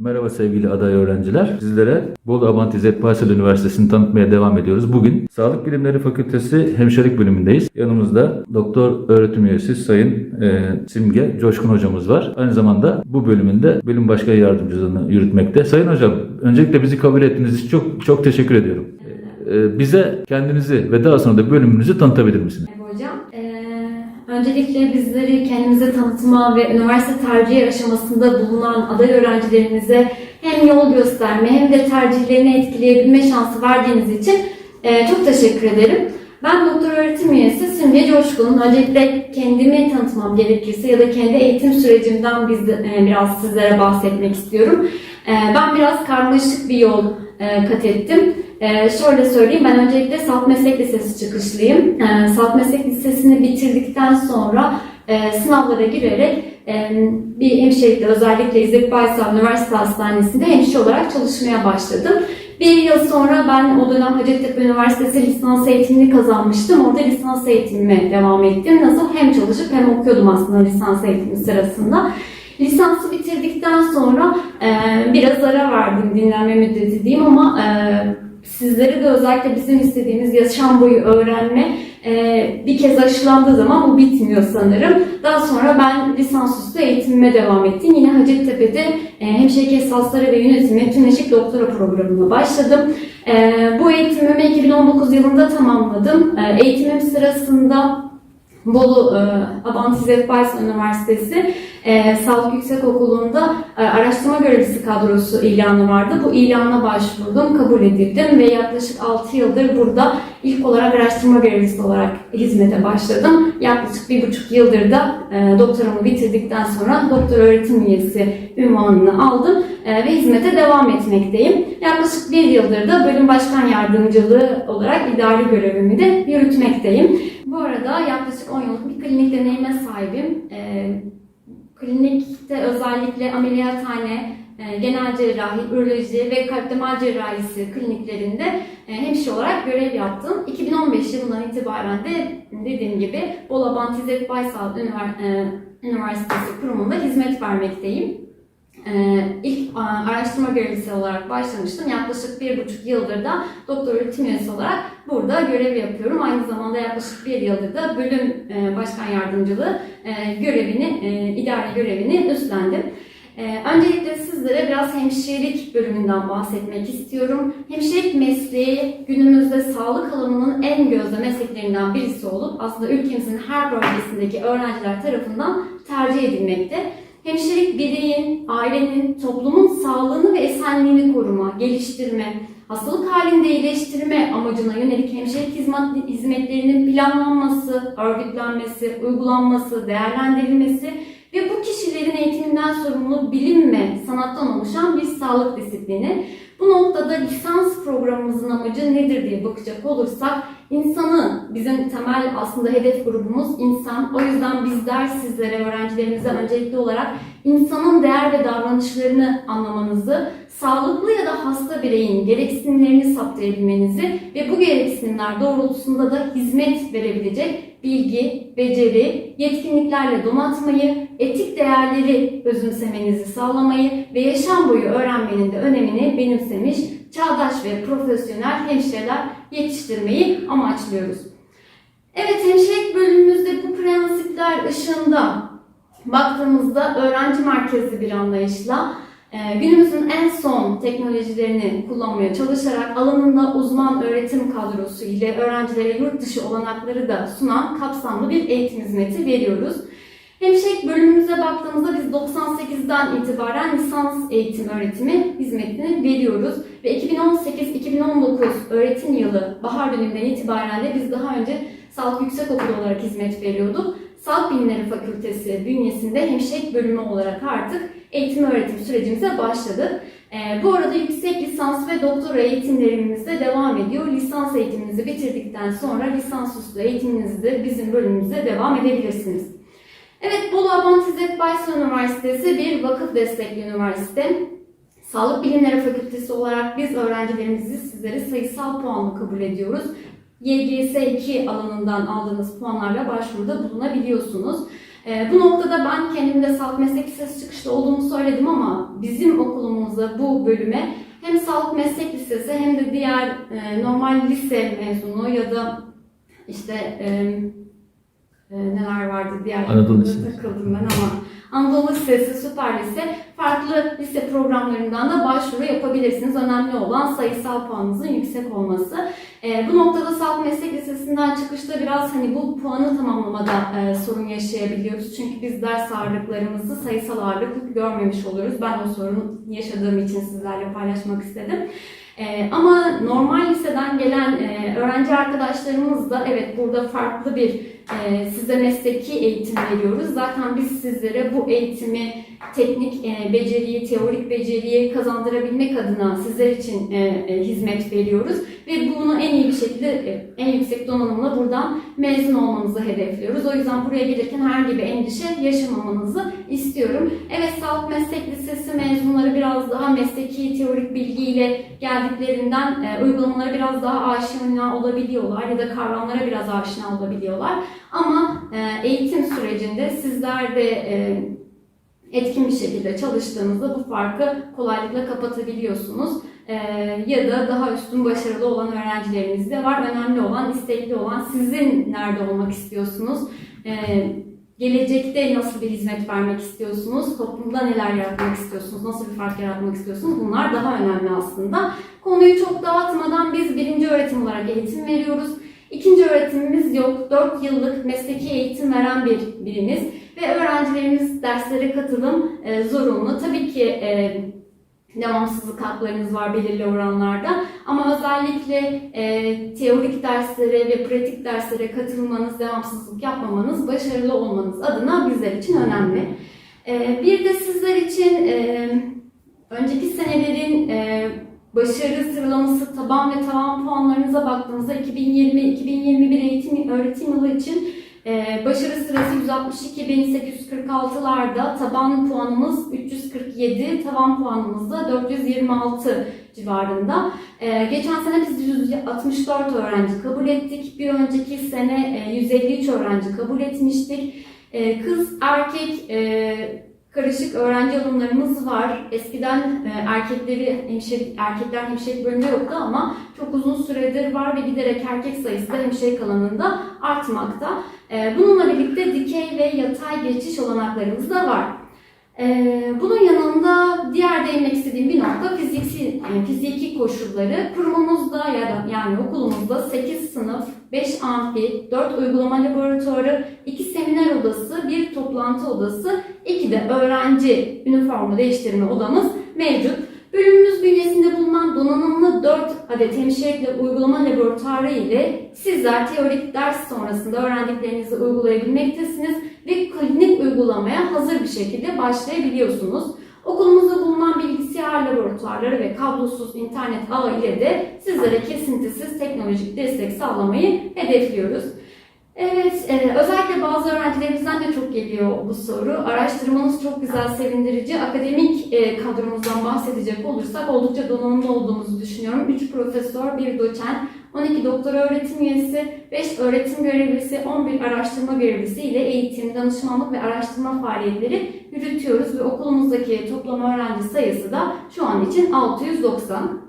Merhaba sevgili aday öğrenciler. Sizlere Bolu Abant İzzet Baysal Üniversitesi'ni tanıtmaya devam ediyoruz. Bugün Sağlık Bilimleri Fakültesi Hemşirelik bölümündeyiz. Yanımızda doktor öğretim üyesi Sayın e, Simge Coşkun hocamız var. Aynı zamanda bu bölümünde bölüm başkan yardımcılığını yürütmekte. Sayın hocam, öncelikle bizi kabul ettiğiniz için çok çok teşekkür ediyorum. E, bize kendinizi ve daha sonra da bölümünüzü tanıtabilir misiniz? Öncelikle bizleri kendimize tanıtma ve üniversite tercihi aşamasında bulunan aday öğrencilerimize hem yol gösterme hem de tercihlerini etkileyebilme şansı verdiğiniz için e, çok teşekkür ederim. Ben doktor öğretim üyesi Simge Coşkun. Öncelikle kendimi tanıtmam gerekirse ya da kendi eğitim sürecimden biz de, e, biraz sizlere bahsetmek istiyorum. E, ben biraz karmaşık bir yol kat ettim. Ee, şöyle söyleyeyim, ben öncelikle Salt Meslek Lisesi çıkışlıyım. Ee, Salt Meslek Lisesi'ni bitirdikten sonra e, sınavlara girerek e, bir hemşirelikte özellikle İzzet Baysal Üniversite Hastanesi'nde hemşire olarak çalışmaya başladım. Bir yıl sonra ben o dönem Hacettepe Üniversitesi lisans eğitimini kazanmıştım. Orada lisans eğitimime devam ettim. Nasıl hem çalışıp hem okuyordum aslında lisans eğitimi sırasında. Lisansı bitirdikten sonra e, biraz ara verdim dinlenme müddeti diyeyim ama e, sizleri de özellikle bizim istediğimiz yaşam boyu öğrenme e, bir kez aşılandığı zaman bu bitmiyor sanırım. Daha sonra ben lisansüstü eğitimime devam ettim. Yine Hacettepe'de e, hemşire esasları ve yönetimi tümleşik doktora programına başladım. E, bu eğitimimi 2019 yılında tamamladım. E, eğitimim sırasında Bolu e, Abant İzzet Baysal Üniversitesi e, Sağlık Yüksekokulu'nda e, araştırma görevlisi kadrosu ilanı vardı. Bu ilana başvurdum, kabul edildim ve yaklaşık 6 yıldır burada ilk olarak araştırma görevlisi olarak hizmete başladım. Yaklaşık bir buçuk yıldır da e, doktoramı bitirdikten sonra doktor öğretim üyesi ünvanını aldım e, ve hizmete devam etmekteyim. Yaklaşık bir yıldır da bölüm başkan yardımcılığı olarak idari görevimi de yürütmekteyim. Bu arada yaklaşık 10 yıllık bir klinik deneyime sahibim. E, klinikte özellikle ameliyathane, e, genel cerrahi, üroloji ve kalp damar cerrahisi kliniklerinde e, hemşire olarak görev yaptım. 2015 yılından itibaren de dediğim gibi Bolu Abant İzzet Baysal e, Üniversitesi kurumunda hizmet vermekteyim. Ee, ilk araştırma görevlisi olarak başlamıştım. Yaklaşık bir buçuk yıldır da doktor öğretim üyesi olarak burada görev yapıyorum. Aynı zamanda yaklaşık bir yıldır da bölüm e, başkan yardımcılığı e, görevini, e, idari görevini üstlendim. Öncelikle sizlere biraz hemşirelik bölümünden bahsetmek istiyorum. Hemşirelik mesleği günümüzde sağlık alanının en gözde mesleklerinden birisi olup aslında ülkemizin her bölgesindeki öğrenciler tarafından tercih edilmekte. Hemşirelik bireyin, ailenin, toplumun sağlığını ve esenliğini koruma, geliştirme, hastalık halinde iyileştirme amacına yönelik hemşirelik hizmet, hizmetlerinin planlanması, örgütlenmesi, uygulanması, değerlendirilmesi ve bu kişilerin eğitiminden sorumlu bilim ve sanattan oluşan bir sağlık disiplini. Bu noktada lisans programımızın amacı nedir diye bakacak olursak insanı bizim temel aslında hedef grubumuz insan. O yüzden bizler sizlere öğrencilerimize öncelikli olarak insanın değer ve davranışlarını anlamanızı, sağlıklı ya da hasta bireyin gereksinimlerini saptayabilmenizi ve bu gereksinimler doğrultusunda da hizmet verebilecek bilgi, beceri, yetkinliklerle donatmayı, etik değerleri özümsemenizi sağlamayı ve yaşam boyu öğrenmenin de önemini benimsemiş çağdaş ve profesyonel hemşireler yetiştirmeyi amaçlıyoruz. Evet, hemşirelik bölümümüzde bu prensipler ışığında baktığımızda öğrenci merkezli bir anlayışla e, günümüzün en son teknolojilerini kullanmaya çalışarak alanında uzman öğretim kadrosu ile öğrencilere yurt dışı olanakları da sunan kapsamlı bir eğitim hizmeti veriyoruz. Hemşirelik bölümümüze baktığımızda biz 98'den itibaren lisans eğitim öğretimi hizmetini veriyoruz. Ve 2018-2019 öğretim yılı bahar döneminden itibaren de biz daha önce Sağlık Yüksekokulu olarak hizmet veriyorduk. Sağlık Bilimleri Fakültesi bünyesinde hemşirelik bölümü olarak artık eğitim öğretim sürecimize başladık. Ee, bu arada yüksek lisans ve doktora eğitimlerimiz de devam ediyor. Lisans eğitiminizi bitirdikten sonra lisansüstü eğitiminizi de bizim bölümümüzde devam edebilirsiniz. Evet, Bolu Abant İzzet Baysal Üniversitesi bir vakıf destekli üniversite. Sağlık Bilimleri Fakültesi olarak biz öğrencilerimizi sizlere sayısal puanla kabul ediyoruz. YGS 2 alanından aldığınız puanlarla başvuruda bulunabiliyorsunuz. E, bu noktada ben kendim de sağlık meslek lisesi çıkışlı olduğumu söyledim ama bizim okulumuzda bu bölüme hem sağlık meslek lisesi hem de diğer e, normal lise mezunu ya da işte e, e, neler vardı diğer Anadolu takıldım ben ama Anadolu Lisesi, Süper Lise farklı lise programlarından da başvuru yapabilirsiniz. Önemli olan sayısal puanınızın yüksek olması. E, bu noktada Sağlık Meslek Lisesi'nden çıkışta biraz hani bu puanı tamamlamada e, sorun yaşayabiliyoruz. Çünkü biz ders ağırlıklarımızı sayısal ağırlık görmemiş oluyoruz. Ben o sorunu yaşadığım için sizlerle paylaşmak istedim. E, ama normal liseden gelen e, öğrenci arkadaşlarımız da evet burada farklı bir size mesleki eğitim veriyoruz. Zaten biz sizlere bu eğitimi teknik e, beceriyi, teorik beceriyi kazandırabilmek adına sizler için e, e, hizmet veriyoruz. Ve bunu en iyi bir şekilde, e, en yüksek donanımla buradan mezun olmanızı hedefliyoruz. O yüzden buraya gelirken herhangi bir endişe yaşamamanızı istiyorum. Evet, Sağlık Meslek Lisesi mezunları biraz daha mesleki, teorik bilgiyle geldiklerinden e, uygulamalara biraz daha aşina olabiliyorlar ya da kavramlara biraz aşina olabiliyorlar. Ama e, eğitim sürecinde sizler de e, etkin bir şekilde çalıştığınızda bu farkı kolaylıkla kapatabiliyorsunuz. E, ya da daha üstün başarılı olan öğrencilerimiz de var. Önemli olan, istekli olan sizin nerede olmak istiyorsunuz? E, gelecekte nasıl bir hizmet vermek istiyorsunuz? Toplumda neler yaratmak istiyorsunuz? Nasıl bir fark yaratmak istiyorsunuz? Bunlar daha önemli aslında. Konuyu çok dağıtmadan biz birinci öğretim olarak eğitim veriyoruz. İkinci öğretimimiz yok. 4 yıllık mesleki eğitim veren bir birimiz ve öğrencilerimiz derslere katılım e, zorunlu. Tabii ki e, devamsızlık haklarınız var belirli oranlarda ama özellikle e, teorik derslere ve pratik derslere katılmanız, devamsızlık yapmamanız, başarılı olmanız adına bizler için önemli. E, bir de sizler için e, önceki senelerin e, başarı sıralaması taban ve tavan puanlarınıza baktığınızda 2020-2021 eğitim öğretim yılı için e, başarı sırası 162.846'larda, taban puanımız 347, tavan puanımız da 426 civarında. E, geçen sene biz 164 öğrenci kabul ettik. Bir önceki sene e, 153 öğrenci kabul etmiştik. E, kız, erkek, e, karışık öğrenci alımlarımız var. Eskiden e, erkekleri hemşire, erkekler hemşirelik bölümünde yoktu ama çok uzun süredir var ve giderek erkek sayısı da hemşirelik alanında artmakta. E, bununla birlikte dikey ve yatay geçiş olanaklarımız da var. E, bunun yanında diğer değinmek istediğim bir nokta fiziki, e, fiziki koşulları. Kurumumuzda ya da yani okulumuzda 8 sınıf, 5 amfi, 4 uygulama laboratuvarı, 2 seminer odası, 1 toplantı odası, 2 de öğrenci üniforma değiştirme odamız mevcut. Bölümümüz bünyesinde bulunan donanımlı 4 adet hemşirelikle uygulama laboratuvarı ile sizler teorik ders sonrasında öğrendiklerinizi uygulayabilmektesiniz ve klinik uygulamaya hazır bir şekilde başlayabiliyorsunuz. Okulumuzda bulunan bilgisayar laboratuvarları ve kablosuz internet ağı ile de sizlere kesintisiz teknolojik destek sağlamayı hedefliyoruz. Evet, e, özellikle bazı öğrencilerimizden de çok geliyor bu soru. Araştırmanız çok güzel, sevindirici. Akademik e, kadromuzdan bahsedecek olursak oldukça donanımlı olduğumuzu düşünüyorum. 3 profesör, 1 doçent, 12 doktor öğretim üyesi, 5 öğretim görevlisi, 11 araştırma görevlisi ile eğitim, danışmanlık ve araştırma faaliyetleri yürütüyoruz ve okulumuzdaki toplam öğrenci sayısı da şu an için 690.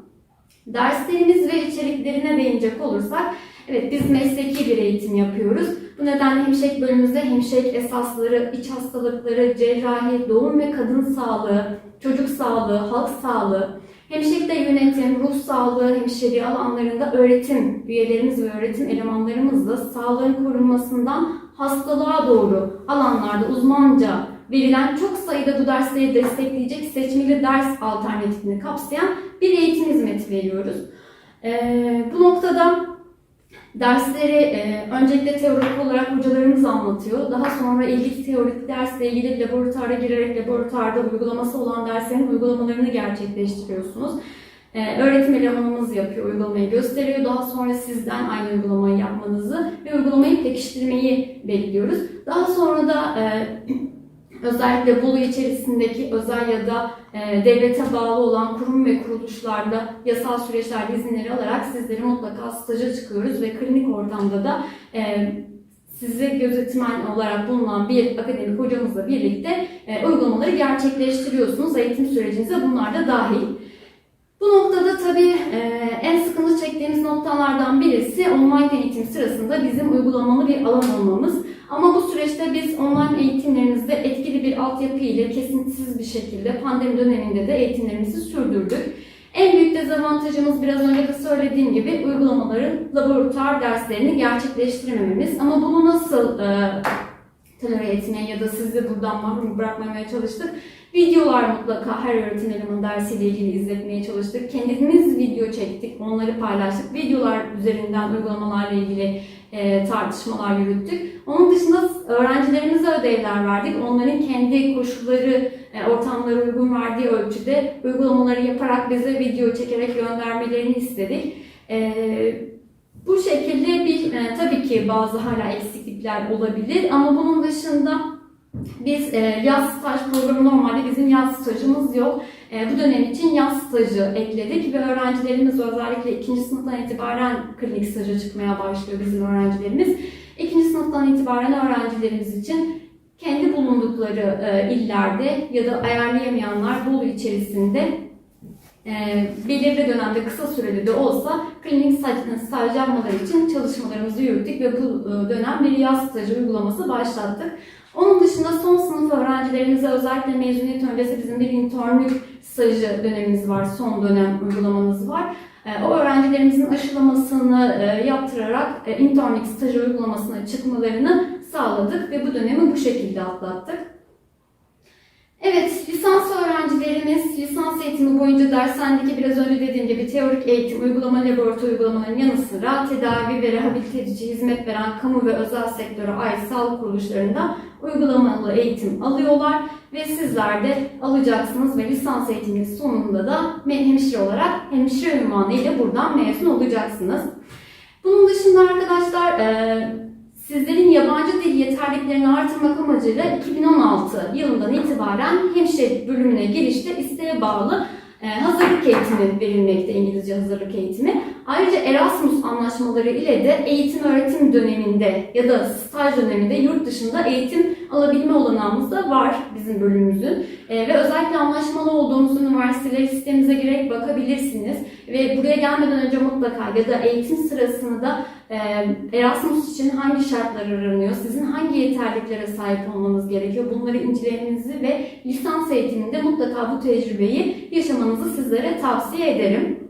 Derslerimiz ve içeriklerine değinecek olursak, evet biz mesleki bir eğitim yapıyoruz. Bu nedenle hemşirelik bölümümüzde hemşirelik esasları, iç hastalıkları, cerrahi, doğum ve kadın sağlığı, çocuk sağlığı, halk sağlığı, hemşirelikte yönetim, ruh sağlığı, hemşireliği alanlarında öğretim üyelerimiz ve öğretim elemanlarımızla sağlığın korunmasından hastalığa doğru alanlarda uzmanca verilen çok sayıda bu dersleri destekleyecek seçmeli ders alternatifini kapsayan bir eğitim hizmeti veriyoruz. Ee, bu noktada dersleri e, öncelikle teorik olarak hocalarımız anlatıyor. Daha sonra ilgili teorik dersle ilgili laboratuvara girerek laboratuvarda uygulaması olan derslerin uygulamalarını gerçekleştiriyorsunuz. Ee, öğretim elemanımız yapıyor, uygulamayı gösteriyor. Daha sonra sizden aynı uygulamayı yapmanızı ve uygulamayı pekiştirmeyi bekliyoruz. Daha sonra da e, özellikle Bolu içerisindeki özel ya da e, devlete bağlı olan kurum ve kuruluşlarda yasal süreçlerde izinleri alarak sizleri mutlaka staja çıkıyoruz ve klinik ortamda da e, sizi gözetmen olarak bulunan bir akademik hocamızla birlikte e, uygulamaları gerçekleştiriyorsunuz. Eğitim sürecinize bunlar da dahil. Bu noktada tabii e, en sıkıntı çektiğimiz noktalardan birisi online eğitim sırasında bizim uygulamalı bir alan olmamız. Ama bu süreçte biz online eğitimlerimizde etkili bir altyapı ile kesintisiz bir şekilde pandemi döneminde de eğitimlerimizi sürdürdük. En büyük dezavantajımız biraz önce de söylediğim gibi uygulamaların laboratuvar derslerini gerçekleştiremememiz. Ama bunu nasıl e, tolere etmeye ya da sizi buradan mahrum bırakmamaya çalıştık? Videolar mutlaka her öğretim elemanı dersiyle ilgili izletmeye çalıştık. Kendimiz video çektik, onları paylaştık. Videolar üzerinden uygulamalarla ilgili e, tartışmalar yürüttük. Onun dışında öğrencilerimize ödevler verdik. Onların kendi koşulları, e, ortamları uygun verdiği ölçüde uygulamaları yaparak bize video çekerek göndermelerini istedik. E, bu şekilde bir e, tabii ki bazı hala eksiklikler olabilir ama bunun dışında biz e, yaz staj programı normalde bizim yaz stajımız yok. E, bu dönem için yaz stajı ekledik ve öğrencilerimiz özellikle ikinci sınıftan itibaren klinik staja çıkmaya başlıyor bizim öğrencilerimiz. İkinci sınıftan itibaren öğrencilerimiz için kendi bulundukları e, illerde ya da ayarlayamayanlar Bolu içerisinde e, belirli dönemde kısa süreli de olsa klinik staj, yapmaları için çalışmalarımızı yürüttük ve bu dönem bir yaz stajı uygulaması başlattık. Onun dışında son sınıf öğrencilerimize özellikle mezuniyet öncesi bizim bir internlük stajı dönemimiz var, son dönem uygulamamız var. E, O öğrencilerimizin aşılamasını e, yaptırarak e, internlük stajı uygulamasına çıkmalarını sağladık ve bu dönemi bu şekilde atlattık. Evet, lisans öğrencilerimiz lisans eğitimi boyunca dershanedeki biraz önce dediğim gibi teorik eğitim, uygulama laboratuvar uygulamaların yanı sıra tedavi ve rehabilite edici hizmet veren kamu ve özel sektöre ait sağlık kuruluşlarında uygulamalı eğitim alıyorlar ve sizler de alacaksınız ve lisans eğitiminin sonunda da hemşire olarak hemşire ünvanı ile buradan mezun olacaksınız. Bunun dışında arkadaşlar eee Sizlerin yabancı dil yeterliliklerini artırmak amacıyla 2016 yılından itibaren hemşire bölümüne girişte isteğe bağlı e, hazırlık eğitimi verilmekte, İngilizce hazırlık eğitimi. Ayrıca Erasmus anlaşmaları ile de eğitim öğretim döneminde ya da staj döneminde yurt dışında eğitim alabilme olanağımız da var bizim bölümümüzün. E, ve özellikle anlaşmalı olduğumuz üniversiteleri sitemize girerek bakabilirsiniz. Ve buraya gelmeden önce mutlaka ya da eğitim sırasında da ee, Erasmus için hangi şartlar aranıyor? Sizin hangi yeterliklere sahip olmanız gerekiyor? Bunları incelemenizi ve lisans eğitiminde mutlaka bu tecrübeyi yaşamanızı sizlere tavsiye ederim.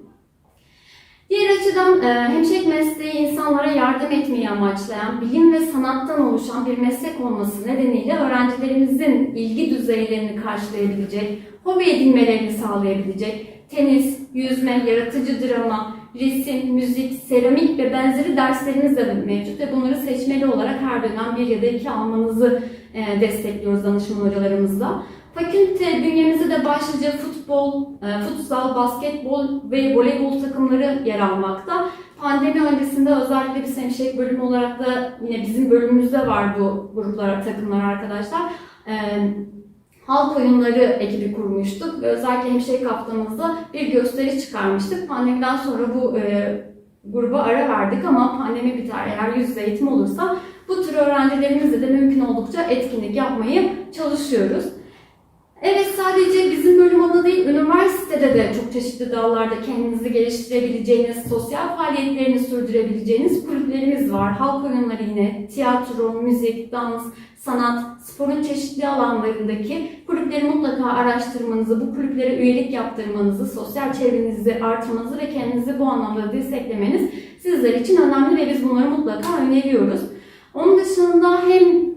Diğer açıdan e, hemşirelik mesleği insanlara yardım etmeyi amaçlayan, bilim ve sanattan oluşan bir meslek olması nedeniyle öğrencilerimizin ilgi düzeylerini karşılayabilecek, hobi edinmelerini sağlayabilecek, tenis, yüzme, yaratıcı drama, resim, müzik, seramik ve benzeri derslerimiz de mevcut ve bunları seçmeli olarak her dönem bir ya da iki almanızı e, destekliyoruz danışman hocalarımızla. Fakülte bünyemizde de başlıca futbol, e, futsal, basketbol ve voleybol takımları yer almakta. Pandemi öncesinde özellikle bir hemşirelik bölümü olarak da yine bizim bölümümüzde var bu gruplar, takımlar arkadaşlar. E, halk oyunları ekibi kurmuştuk ve özellikle hemşirelik haftamızda bir gösteri çıkarmıştık. Pandemiden sonra bu e, gruba ara verdik ama pandemi biter eğer yüz yüze eğitim olursa bu tür öğrencilerimizle de mümkün oldukça etkinlik yapmayı çalışıyoruz. Evet sadece bizim bölüm adı değil, üniversitede de çok çeşitli dallarda kendinizi geliştirebileceğiniz, sosyal faaliyetlerini sürdürebileceğiniz kulüplerimiz var. Halk oyunları yine, tiyatro, müzik, dans, sanat, sporun çeşitli alanlarındaki kulüpleri mutlaka araştırmanızı, bu kulüplere üyelik yaptırmanızı, sosyal çevrenizi artırmanızı ve kendinizi bu anlamda desteklemeniz sizler için önemli ve biz bunları mutlaka öneriyoruz. Onun dışında hem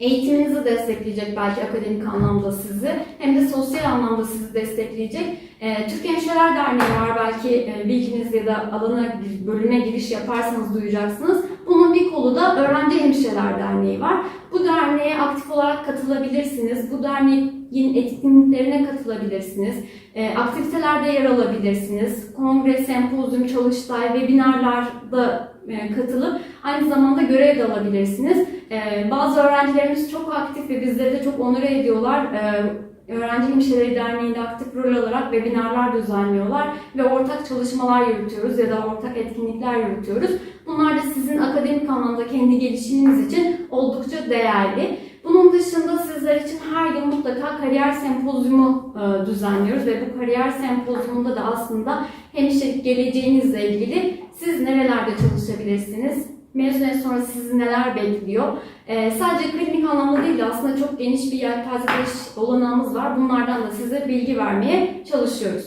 eğitiminizi destekleyecek belki akademik anlamda sizi hem de sosyal anlamda sizi destekleyecek. Ee, Türk Hemşireler Derneği var belki e, bilginiz ya da alana bölüme giriş yaparsanız duyacaksınız. Bunun bir kolu da Öğrenci Hemşireler Derneği var. Bu derneğe aktif olarak katılabilirsiniz. Bu derneğin etkinliklerine katılabilirsiniz. E, aktivitelerde yer alabilirsiniz. Kongre, sempozyum, çalıştay, webinarlarda e, katılıp aynı zamanda görev de alabilirsiniz. E, bazı öğrencilerimiz çok aktif ve bizleri de çok onur ediyorlar. E, Öğrenci Hemşireleri Derneği'nde aktif rol alarak webinarlar düzenliyorlar ve ortak çalışmalar yürütüyoruz ya da ortak etkinlikler yürütüyoruz. Bunlar da sizin akademik anlamda kendi gelişiminiz için oldukça değerli. Bunun dışında sizler için her yıl mutlaka kariyer sempozyumu e, düzenliyoruz ve bu kariyer sempozyumunda da aslında hemşirelik geleceğinizle ilgili siz nerelerde çalışabilirsiniz, mezuniyet sonra sizi neler bekliyor. E, sadece klinik anlamda değil de aslında çok geniş bir yelpazede olanağımız var. Bunlardan da size bilgi vermeye çalışıyoruz.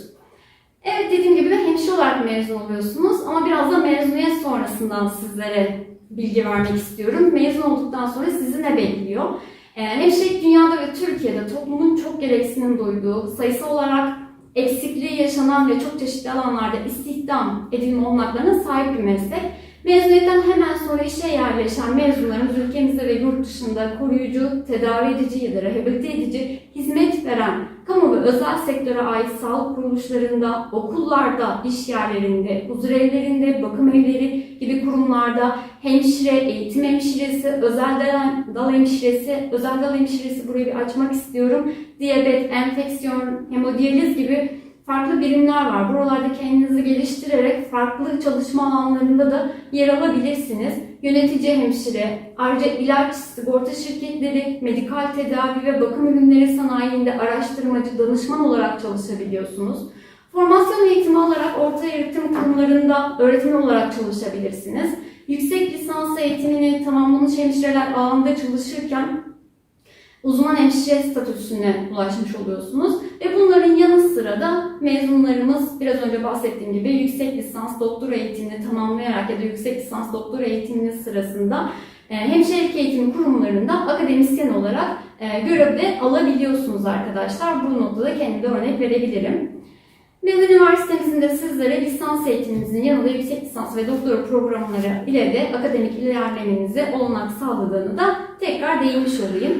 Evet dediğim gibi hemşire olarak mezun oluyorsunuz ama biraz da mezuniyet sonrasından sizlere bilgi vermek istiyorum. Mezun olduktan sonra sizi ne bekliyor? Ee, hemşirelik dünyada ve Türkiye'de toplumun çok gereksinim duyduğu, sayısal olarak eksikliği yaşanan ve çok çeşitli alanlarda istihdam edilme olanaklarına sahip bir meslek. Mezuniyetten hemen sonra işe yerleşen mezunlarımız ülkemizde ve yurt dışında koruyucu, tedavi edici ya da rehabilite edici hizmet veren özel sektöre ait sağlık kuruluşlarında, okullarda, iş yerlerinde, huzur evlerinde, bakım evleri gibi kurumlarda hemşire, eğitim hemşiresi, özel dal hemşiresi, özel dal hemşiresi burayı bir açmak istiyorum. Diyabet, enfeksiyon, hemodiyaliz gibi farklı birimler var. Buralarda kendinizi geliştirerek farklı çalışma alanlarında da yer alabilirsiniz. Yönetici hemşire, ayrıca ilaç, sigorta şirketleri, medikal tedavi ve bakım ürünleri sanayinde araştırmacı, danışman olarak çalışabiliyorsunuz. Formasyon eğitimi alarak orta öğretim kurumlarında öğretmen olarak çalışabilirsiniz. Yüksek lisans eğitimini tamamlamış hemşireler alanında çalışırken uzman hemşire statüsüne ulaşmış oluyorsunuz. Ve bunların yanı sıra da mezunlarımız biraz önce bahsettiğim gibi yüksek lisans doktora eğitimini tamamlayarak ya da yüksek lisans doktora eğitiminin sırasında e, hemşirelik eğitimi kurumlarında akademisyen olarak e, görevde alabiliyorsunuz arkadaşlar. Bu noktada kendi örnek verebilirim. Biz üniversitemizin de sizlere lisans eğitiminizin yanında yüksek lisans ve doktora programları ile de akademik ilerlemenize olanak sağladığını da tekrar değinmiş olayım.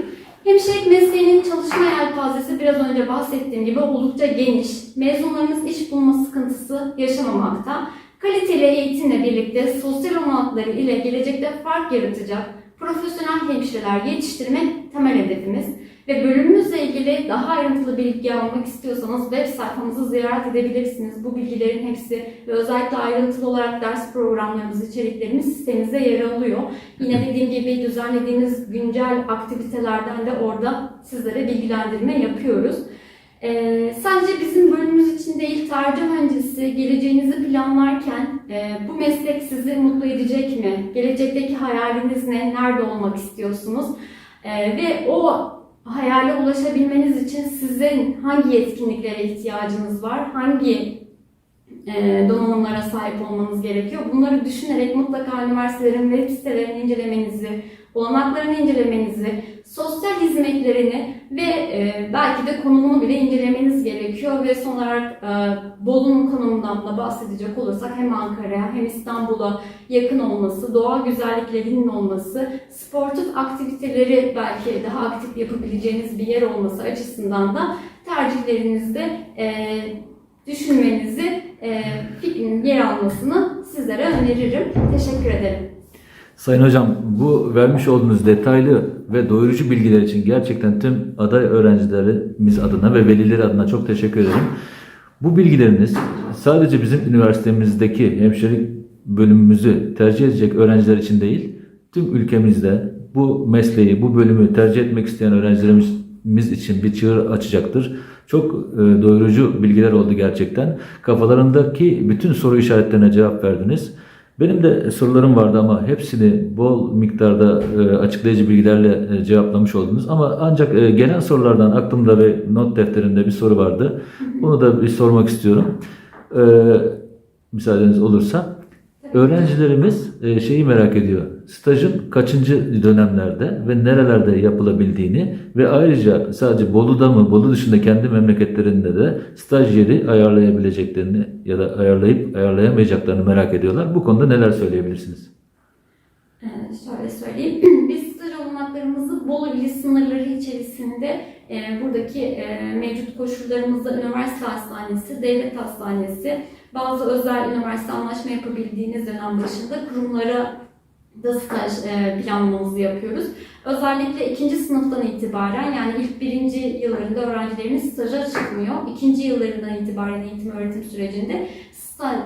Hemşirelik mesleğinin çalışma yelpazesi biraz önce bahsettiğim gibi oldukça geniş. Mezunlarımız iş bulma sıkıntısı yaşamamakta. Kaliteli eğitimle birlikte sosyal olanakları ile gelecekte fark yaratacak profesyonel hemşireler yetiştirmek temel hedefimiz. Ve bölümümüzle ilgili daha ayrıntılı bilgi almak istiyorsanız web sayfamızı ziyaret edebilirsiniz. Bu bilgilerin hepsi ve özellikle ayrıntılı olarak ders programlarımız, içeriklerimiz sitemizde yer alıyor. Yine dediğim gibi düzenlediğimiz güncel aktivitelerden de orada sizlere bilgilendirme yapıyoruz. Ee, sadece bizim bölümümüz için değil, tercih öncesi geleceğinizi planlarken e, bu meslek sizi mutlu edecek mi? Gelecekteki hayaliniz ne? Nerede olmak istiyorsunuz? Ee, ve o hayale ulaşabilmeniz için sizin hangi yetkinliklere ihtiyacınız var? Hangi e, donanımlara sahip olmanız gerekiyor? Bunları düşünerek mutlaka üniversitelerin web sitelerini incelemenizi, olanaklarını incelemenizi, sosyal hizmetlerini ve e, belki de konumunu bile incelemeniz gerekiyor ve son olarak e, Bolu'nun konumundan da bahsedecek olursak hem Ankara'ya hem İstanbul'a yakın olması, doğal güzelliklerinin olması, sportif aktiviteleri belki daha aktif yapabileceğiniz bir yer olması açısından da tercihlerinizde e, düşünmenizi, e, fikrin yer almasını sizlere öneririm. Teşekkür ederim. Sayın Hocam bu vermiş olduğunuz detaylı ve doyurucu bilgiler için gerçekten tüm aday öğrencilerimiz adına ve velileri adına çok teşekkür ederim. Bu bilgileriniz sadece bizim üniversitemizdeki hemşirelik bölümümüzü tercih edecek öğrenciler için değil, tüm ülkemizde bu mesleği, bu bölümü tercih etmek isteyen öğrencilerimiz için bir çığır açacaktır. Çok e, doyurucu bilgiler oldu gerçekten. Kafalarındaki bütün soru işaretlerine cevap verdiniz. Benim de sorularım vardı ama hepsini bol miktarda e, açıklayıcı bilgilerle e, cevaplamış oldunuz. Ama ancak e, gelen sorulardan aklımda ve not defterimde bir soru vardı. Bunu da bir sormak istiyorum. Müsaadeniz olursa. Öğrencilerimiz e, şeyi merak ediyor. Stajın kaçıncı dönemlerde ve nerelerde yapılabildiğini ve ayrıca sadece Bolu'da mı, Bolu dışında kendi memleketlerinde de staj yeri ayarlayabileceklerini ya da ayarlayıp ayarlayamayacaklarını merak ediyorlar. Bu konuda neler söyleyebilirsiniz? Ee, şöyle söyleyeyim. Biz staj olanaklarımızı Bolu ili sınırları içerisinde e, buradaki e, mevcut koşullarımızda üniversite hastanesi, devlet hastanesi, bazı özel üniversite anlaşma yapabildiğiniz dönem başında kurumlara da staj e, planlamamızı yapıyoruz. Özellikle ikinci sınıftan itibaren yani ilk birinci yıllarında öğrencilerimiz staja çıkmıyor. İkinci yıllarından itibaren eğitim öğretim sürecinde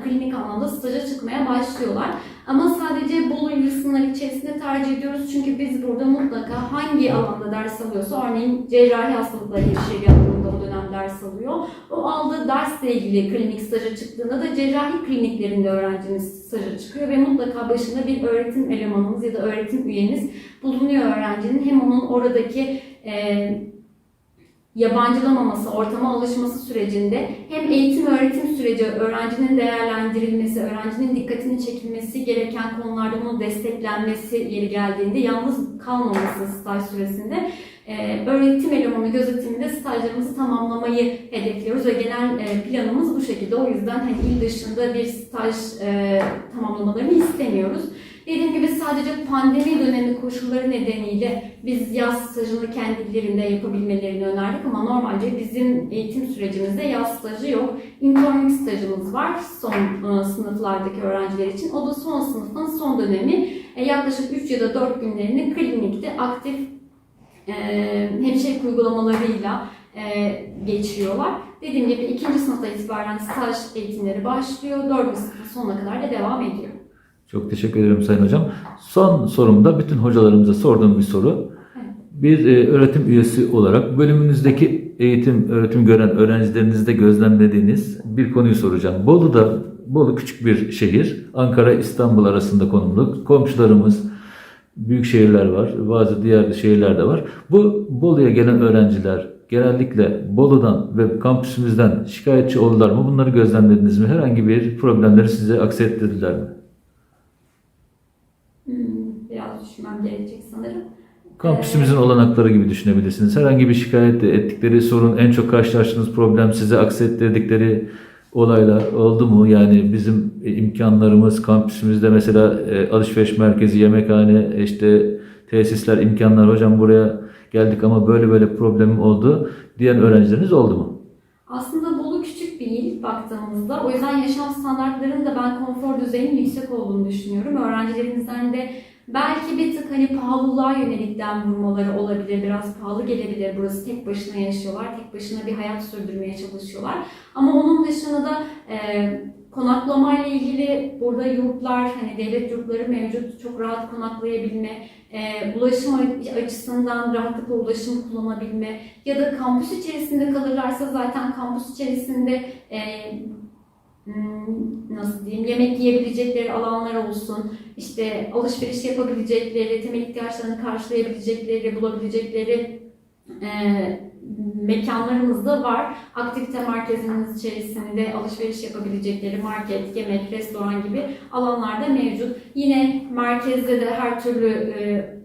klinik anlamda staja çıkmaya başlıyorlar. Ama sadece Bolu il sınırları içerisinde tercih ediyoruz. Çünkü biz burada mutlaka hangi alanda ders alıyorsa örneğin cerrahi hastalıkları hemşireliği alanında o dönem ders alıyor. O aldığı dersle ilgili klinik staja çıktığında da cerrahi kliniklerinde öğrencimiz staja çıkıyor ve mutlaka başında bir öğretim elemanımız ya da öğretim üyemiz bulunuyor öğrencinin. Hem onun oradaki e, yabancılamaması, ortama alışması sürecinde hem eğitim öğretim süreci öğrencinin değerlendirilmesi, öğrencinin dikkatini çekilmesi gereken konularda onun desteklenmesi yeri geldiğinde yalnız kalmaması staj süresinde e, öğretim elemanı gözetiminde stajlarımızı tamamlamayı hedefliyoruz ve genel e, planımız bu şekilde. O yüzden hani il dışında bir staj e, tamamlamalarını istemiyoruz. Dediğim gibi sadece pandemi dönemi koşulları nedeniyle biz yaz stajını kendilerinde yapabilmelerini önerdik ama normalde bizim eğitim sürecimizde yaz stajı yok. Internlük stajımız var son e, sınıflardaki öğrenciler için. O da son sınıfın son dönemi. E, yaklaşık 3 ya da 4 günlerini klinikte aktif e, hemşirelik uygulamalarıyla geçiriyorlar. Dediğim gibi ikinci sınıfta itibaren staj eğitimleri başlıyor. Dördüncü sınıfın sonuna kadar da devam ediyor. Çok teşekkür ederim Sayın Hocam. Son sorumda bütün hocalarımıza sorduğum bir soru. Bir e, öğretim üyesi olarak bölümünüzdeki eğitim, öğretim gören öğrencilerinizde gözlemlediğiniz bir konuyu soracağım. Bolu'da, Bolu küçük bir şehir. Ankara, İstanbul arasında konumlu. Komşularımız, büyük şehirler var. Bazı diğer şehirler de var. Bu Bolu'ya gelen öğrenciler genellikle Bolu'dan ve kampüsümüzden şikayetçi oldular mı? Bunları gözlemlediniz mi? Herhangi bir problemleri size aksettirdiler mi? Hmm, biraz düşünmem gerekecek sanırım. Kampüsümüzün olanakları gibi düşünebilirsiniz. Herhangi bir şikayet ettikleri sorun, en çok karşılaştığınız problem size aksettirdikleri olaylar oldu mu? Yani bizim imkanlarımız kampüsümüzde mesela e, alışveriş merkezi, yemekhane, işte tesisler, imkanlar hocam buraya geldik ama böyle böyle problemim oldu diyen öğrencileriniz oldu mu? Aslında Bolu küçük bir il baktığımızda. O yüzden yaşam standartlarının da ben konfor düzeyinin yüksek olduğunu düşünüyorum. Öğrencilerimizden de belki bir tık hani pahalılığa yönelik dem vurmaları olabilir. Biraz pahalı gelebilir. Burası tek başına yaşıyorlar. Tek başına bir hayat sürdürmeye çalışıyorlar. Ama onun dışında da e, konaklamayla ilgili burada yurtlar, hani devlet yurtları mevcut. Çok rahat konaklayabilme, e, ulaşım açısından rahatlıkla ulaşım kullanabilme ya da kampüs içerisinde kalırlarsa zaten kampüs içerisinde e, nasıl diyeyim yemek yiyebilecekleri alanlar olsun, işte alışveriş yapabilecekleri, temel ihtiyaçlarını karşılayabilecekleri, bulabilecekleri e, mekanlarımız da var. Aktivite merkezimiz içerisinde alışveriş yapabilecekleri market, yemek, restoran gibi alanlar da mevcut. Yine merkezde de her türlü e,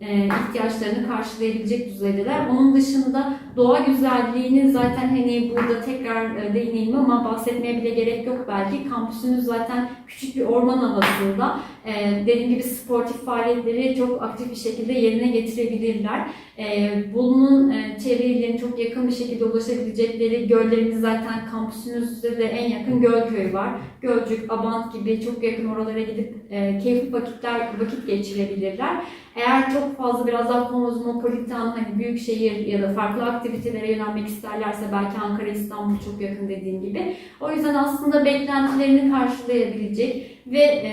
ihtiyaçlarını karşılayabilecek düzeydeler. Onun dışında doğa güzelliğini zaten hani burada tekrar e, değineyim ama bahsetmeye bile gerek yok belki. Kampüsümüz zaten küçük bir orman havasında. E, dediğim gibi sportif faaliyetleri çok aktif bir şekilde yerine getirebilirler. E, Bolu'nun e, illerine çok yakın bir şekilde ulaşabilecekleri göllerimiz zaten kampüsümüzde de en yakın Gölköy var. Gölcük, Abant gibi çok yakın oralara gidip e, keyifli vakitler vakit geçirebilirler. Eğer çok fazla biraz daha kozmopolitan hani büyük şehir ya da farklı aktivitelere yönelmek isterlerse belki Ankara, İstanbul çok yakın dediğim gibi. O yüzden aslında beklentilerini karşılayabilecek ve e,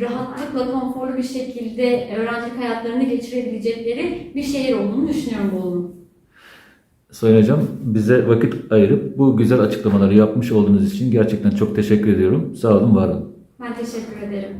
rahatlıkla konforlu bir şekilde öğrencilik hayatlarını geçirebilecekleri bir şehir olduğunu düşünüyorum Bolu'nun. Sayın Hocam bize vakit ayırıp bu güzel açıklamaları yapmış olduğunuz için gerçekten çok teşekkür ediyorum. Sağ olun, var olun. Ben teşekkür ederim.